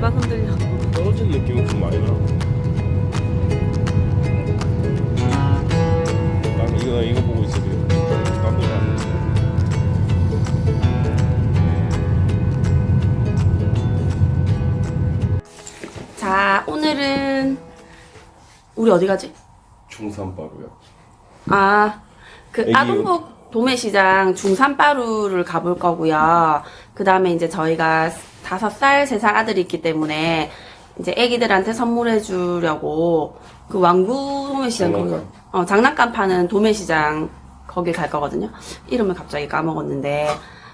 골반 흔들려. 떨어진 느낌은 좀 많이 나. 난 이거 이거 보고 있어 지금. 딴 데는 안. 자, 오늘은 우리 어디 가지? 중산바로요. 아, 그. 아동복 도매시장 중산바루를 가볼 거고요. 그 다음에 이제 저희가 다섯 살, 세 살 아들이 있기 때문에 이제 애기들한테 선물해 주려고 그 왕구 도매시장 거기, 장난감. 어, 장난감 파는 도매시장 거기 갈 거거든요. 이름을 갑자기 까먹었는데.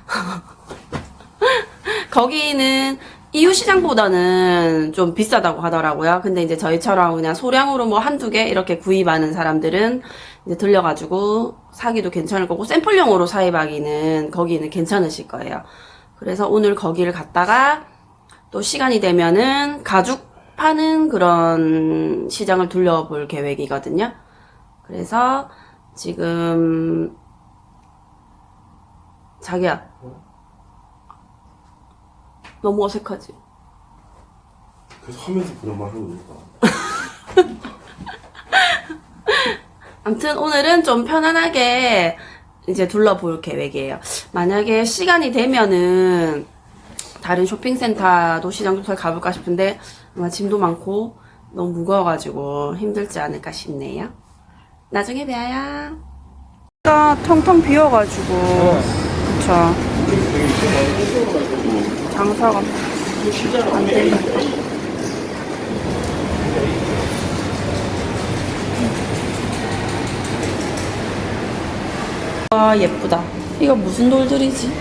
거기는 이웃 시장보다는 좀 비싸다고 하더라고요. 근데 이제 저희처럼 그냥 소량으로 뭐 한두 개 이렇게 구입하는 사람들은 이제 들려가지고 사기도 괜찮을 거고 샘플용으로 사입하기는 거기는 괜찮으실 거예요. 그래서 오늘 거기를 갔다가 또 시간이 되면은 가죽 파는 그런 시장을 둘러볼 계획이거든요. 그래서 지금 자기야 너무 어색하지? 그래서 하면서 그런 말 하는 거니까. 아무튼 오늘은 좀 편안하게 이제 둘러볼 계획이에요. 만약에 시간이 되면은 다른 쇼핑센터 도 시장 좀 가볼까 싶은데 아마 짐도 많고 너무 무거워가지고 힘들지 않을까 싶네요. 나중에 봬요. 가 텅텅 비어가지고 그쵸 장사가 안 되니까. 와 예쁘다. 이거 무슨 돌들이지?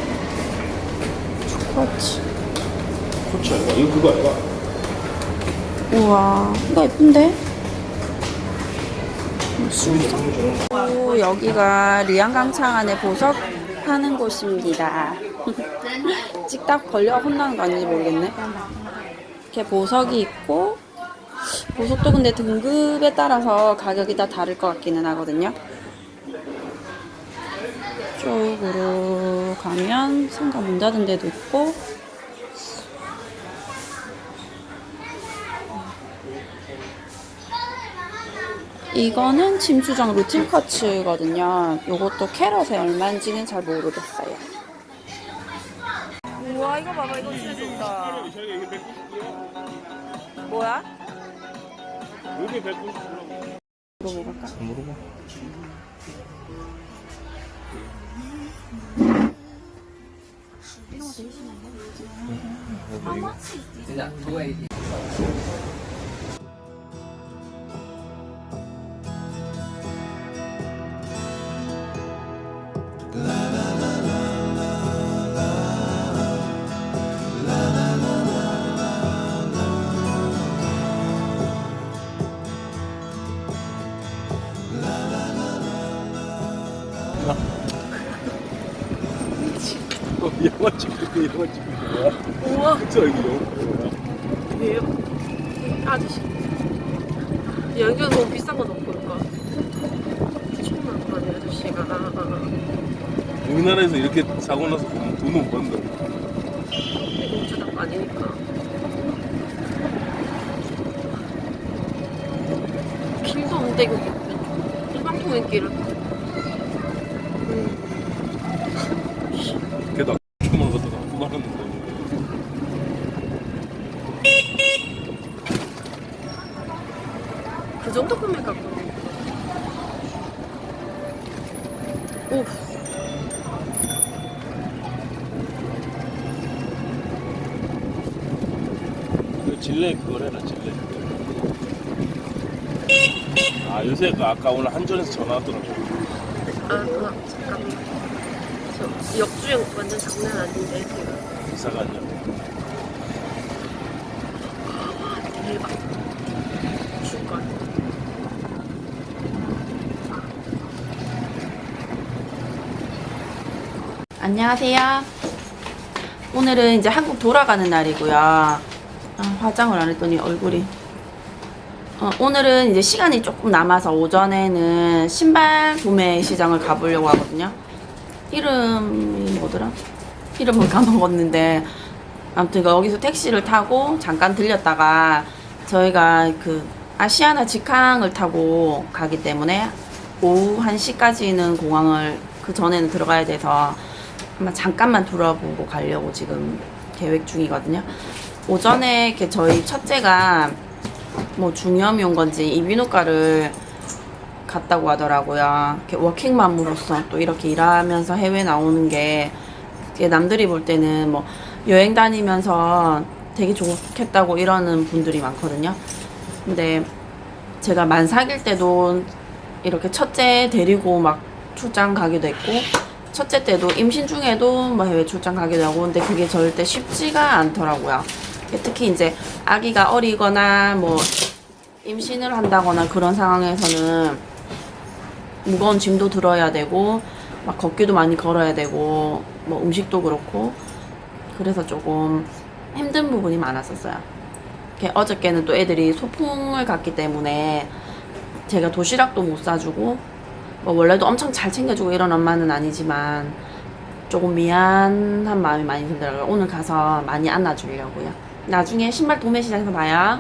초코치. 그렇지 않나? 이거 그거 아니야? 우와 이거 예쁜데? 오, 여기가 리안강창 안에 보석 파는 곳입니다. 찍다 걸려 혼나는 거 아닌지 모르겠네. 이렇게 보석이 있고 보석도 근데 등급에 따라서 가격이 다 다를 것 같기는 하거든요. 쪽으로 가면 상가 문 닫은 데도 있고 이거는 침수정 루틴 커츠거든요. 요것도 캐럿에 얼마인지는 잘 모르겠어요. 우와 이거 봐봐 이거 진짜 좋다. 자기 이게 190이야? 뭐야? 이게 190이라고. 물어볼까? 물어봐. 어, 영화 찍고 영화 찍고 뭐야? 우와 이게 영화. 왜요? 아저씨. 연기가 너무 비싼 건 없고 그러니까. 미쳤나 보다 이 아저씨가. 우리나라에서 이렇게 사고 나서 보면 돈을 못 번다. 아니니까. 길도 없는데 이거 일방통행길을. 질레 그걸 해라 질레. 아 요새 그 아까 오늘 한전에서 전화 왔더라고. 아, 아 잠깐만. 저 역주행 완전 장난 아닌데 지금. 기사가 아니야. 대박. 죽을 것 같아. 안녕하세요. 오늘은 이제 한국 돌아가는 날이고요. 아, 화장을 안 했더니 얼굴이. 어, 오늘은 이제 시간이 조금 남아서 오전에는 신발 구매 시장을 가보려고 하거든요. 이름이 뭐더라? 이름은 까먹었는데 아무튼 여기서 택시를 타고 잠깐 들렸다가 저희가 그 아시아나 직항을 타고 가기 때문에 오후 1시까지는 공항을 그 전에는 들어가야 돼서 아마 잠깐만 돌아보고 가려고 지금 계획 중이거든요. 오전에 이렇게 저희 첫째가 뭐 중이염이 온 건지 이비인후과를 갔다고 하더라고요. 이렇게 워킹맘으로서 또 이렇게 일하면서 해외 나오는 게 남들이 볼 때는 뭐 여행 다니면서 되게 좋겠다고 이러는 분들이 많거든요. 근데 제가 만 사귈 때도 이렇게 첫째 데리고 막 출장 가기도 했고 첫째 때도 임신 중에도 뭐 해외 출장 가기도 하고 근데 그게 절대 쉽지가 않더라고요. 특히 이제 아기가 어리거나 뭐 임신을 한다거나 그런 상황에서는 무거운 짐도 들어야 되고 막 걷기도 많이 걸어야 되고 뭐 음식도 그렇고 그래서 조금 힘든 부분이 많았었어요. 어저께는 또 애들이 소풍을 갔기 때문에 제가 도시락도 못 사주고 뭐 원래도 엄청 잘 챙겨주고 이런 엄마는 아니지만 조금 미안한 마음이 많이 들더라고요. 오늘 가서 많이 안아주려고요. 나중에 신발 도매 시장에서 봐요.